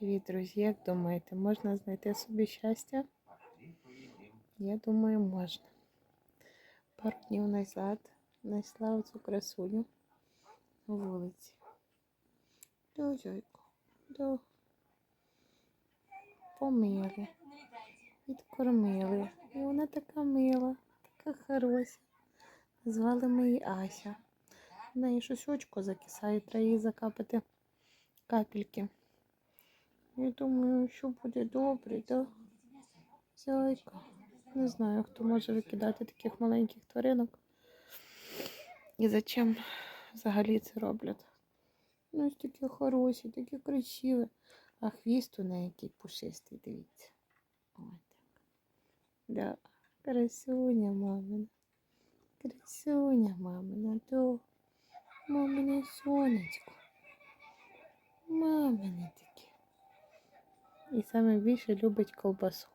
Привіт, друзі! Як думаєте, можна знайти собі щастя? Я думаю, можна. Пару днів назад знайшла оцю красуню на вулиці. До. До помили, відкормили. І вона така мила, така хороша. Звали ми її Ася. В неї щось очко закисає, треба їй закапати капельки. Я думаю, що буде добре, да? Зайка. Не знаю, хто може викидати таких маленьких тваринок. І зачем взагалі це роблять. Ну, ось такі хороші, такі красиві. А хвіст у неї який пушистий, дивіться. Ой, так. Да. Красуня мамина. Красуня мамина, да. Мамине сонечко. Мамине таке. І саме більше любить ковбасу.